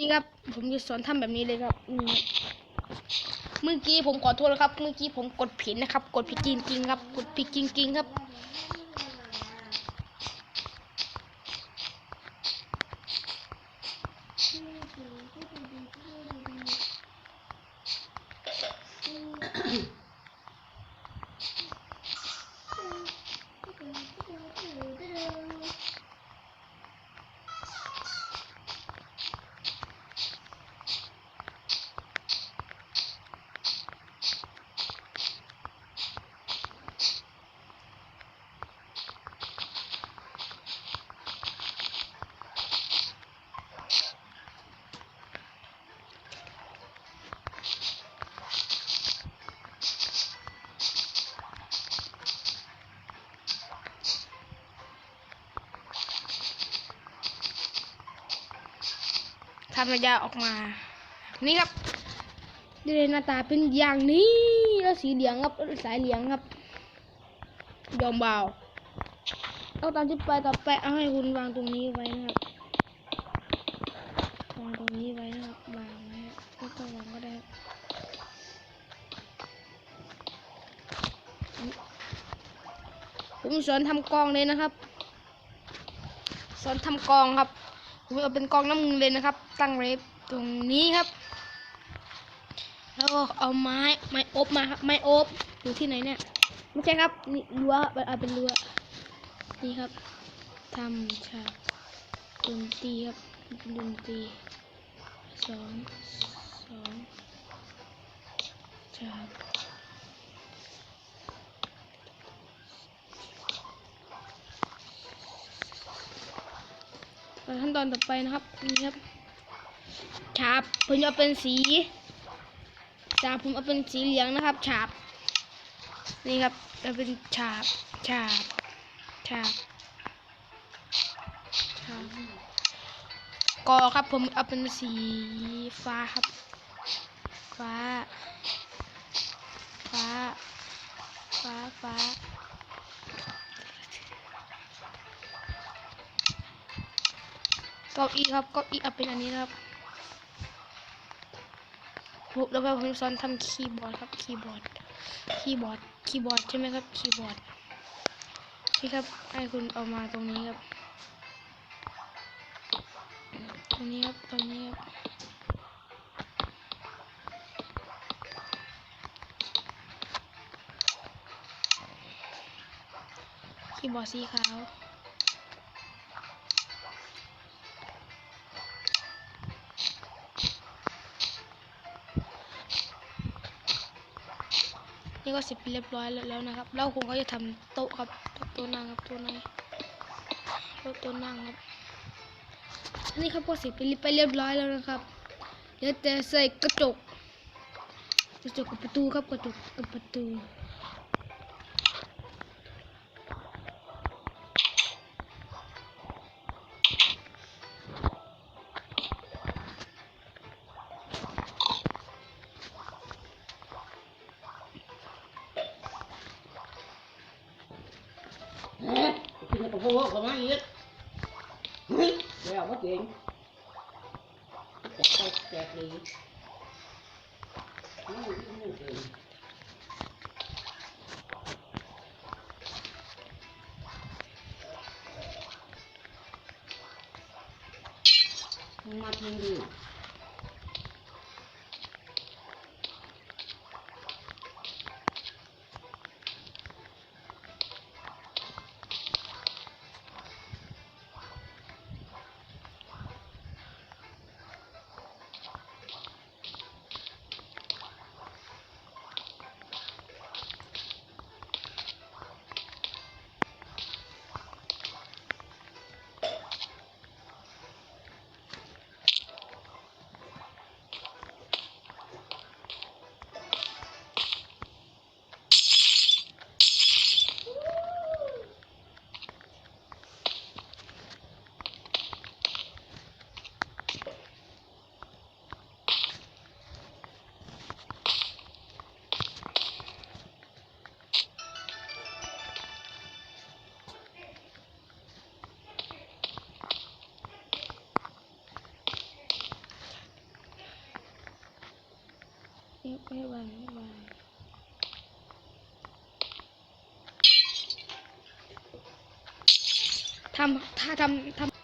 นี่ครับ ผมจะสอนทำแบบนี้เลยครับเมื่อกี้ผมขอโทษนะครับ เมื่อกี้ผมกดผิดนะครับ กดผิดจริงๆครับ กดผิดจริงๆครับ ทำระยะออกมา นี่ครับนี่เลยหน้าตาเป็นอย่างนี้แล้วสีเหลืองครับแล้สายเหลืองครับ ยอมเบาเอาตามที่ไปต่อไปเอาให้คุณวางตรงนี้ไว้นะครับวางตรงนี้ไว้นะครับวางไว้ไม่ต้องวางก็ได้ผมสอนทำกองเลยนะครับ สอนทำกองครับผมเอาเป็นกองน้ำเงินเลยนะครับ ตั้งเรฟตรงนี้ครับ แล้วก็เอาไม้ไม้อบมาครับไม้อบอยู่ที่ไหนเนี่ยไม่ใช่ครับนี่รั้วเอาเป็นรั้วนี่ครับทำฉากดนตรีครับดนตรีสองสองฉากขั้นตอนต่อไปนะครับนี่ครับ ฉาบผมจะเอาเป็นสีฉาบผมเอาเป็นสีเหลืองนะครับฉาบนี่ครับเอาเป็นฉาบฉาบฉาบฉาบกอครับผมเอาเป็นสีฟ้าครับ ฟ้า ฟ้า ฟ้าฟ้าเก้าอี้ครับเก้าอี้เอาเป็นอันนี้นะครับ แล้วก็ผมสอนทำคีย์บอร์ดครับคีย์บอร์ดคีย์บอร์ดคีย์บอร์ดใช่ไหมครับคีย์บอร์ดนี่ครับให้คุณเอามาตรงนี้ครับ ตรงนี้ครับตรงนี้ครับคีย์บอร์ดสีขาว นี่ก็เสร็จเรียบร้อยแล้วนะครับ แล้วผมก็จะทำโต๊ะครับโต๊ะนั่งครับตัวนั่งโต๊ะตัวนั่งครับนี่ครับก็เสร็จไปไปเรียบร้อยแล้วนะครับเดี๋ยวจะใส่กระจกกระจกกับประตูครับกระจกกับประตู กินกับพวกเขามาอีกเฮ้ยแล้วมาเก่งแจกแจกดีอืมอืมเก่งมาทิ้งดี ไม่ไม่ไหวไม่ไหวทำถ้าทำทำ